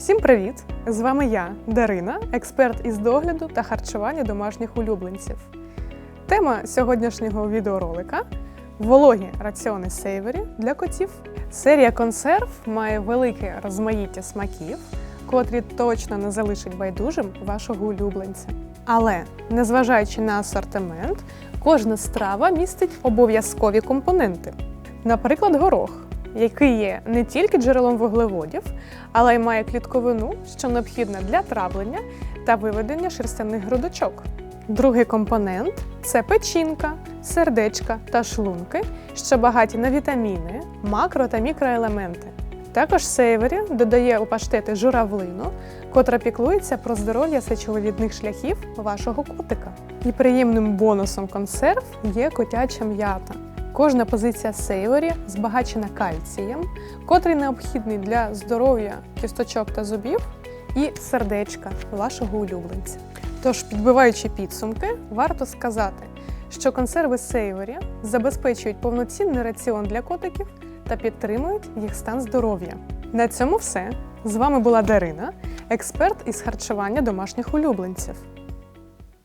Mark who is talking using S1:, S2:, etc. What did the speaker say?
S1: Всім привіт! З вами я, Дарина, експерт із догляду та харчування домашніх улюбленців. Тема сьогоднішнього відеоролика вологі раціони сейвері для котів. Серія консерв має велике розмаїття смаків, котрі точно не залишать байдужим вашого улюбленця. Але, незважаючи на асортимент, кожна страва містить обов'язкові компоненти. Наприклад, горох, який є не тільки джерелом вуглеводів, але й має клітковину, що необхідна для травлення та виведення шерстяних грудочок. Другий компонент це печінка, сердечка та шлунки, що багаті на вітаміни, макро та мікроелементи. Також сейвері додає у паштети журавлину, котра піклується про здоров'я сечовивідних шляхів вашого котика. І приємним бонусом консерв є котяча м'ята. Кожна позиція сейворі збагачена кальцієм, котрий необхідний для здоров'я кісточок та зубів, і сердечка вашого улюбленця. Тож, підбиваючи підсумки, варто сказати, що консерви сейворі забезпечують повноцінний раціон для котиків та підтримують їх стан здоров'я. На цьому все. З вами була Дарина, експерт із харчування домашніх улюбленців.